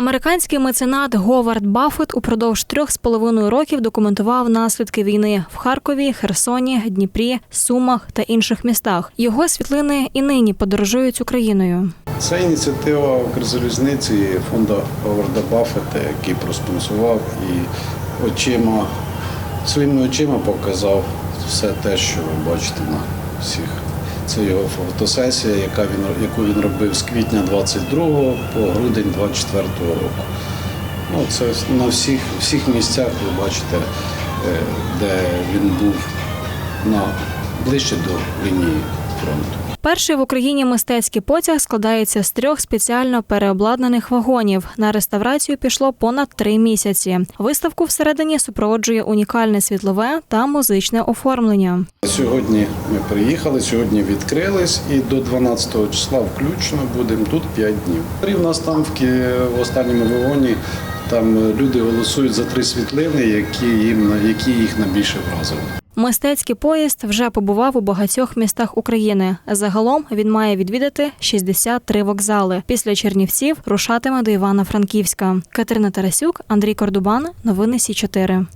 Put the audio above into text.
Американський меценат Говард Баффет упродовж трьох з половиною років документував наслідки війни в Харкові, Херсоні, Дніпрі, Сумах та інших містах. Його світлини і нині подорожують Україною. Це ініціатива Укрзалізниці фонду Говарда Баффета, який проспонсував і очима, своїми очима показав все те, що ви бачите на всіх. Це його фотосесія, яка він, яку він робив з квітня 22 по грудень 24 року. Ну, це на всіх, всіх місцях ви бачите, е, де він був на, ближче до лінії фронту. Перший в Україні мистецький потяг складається з трьох спеціально переобладнаних вагонів. На реставрацію пішло понад три місяці. Виставку всередині супроводжує унікальне світлове та музичне оформлення. Сьогодні ми приїхали, сьогодні відкрились і до 12 числа включно будемо тут 5 днів. І в нас там в останньому вагоні там люди голосують за три світлини, які їм які їх найбільше вразили. Мистецький поїзд вже побував у багатьох містах України. Загалом він має відвідати 63 вокзали. Після Чернівців рушатиме до Івано-Франківська. Катерина Тарасюк, Андрій Кордубан. Новини Сі 4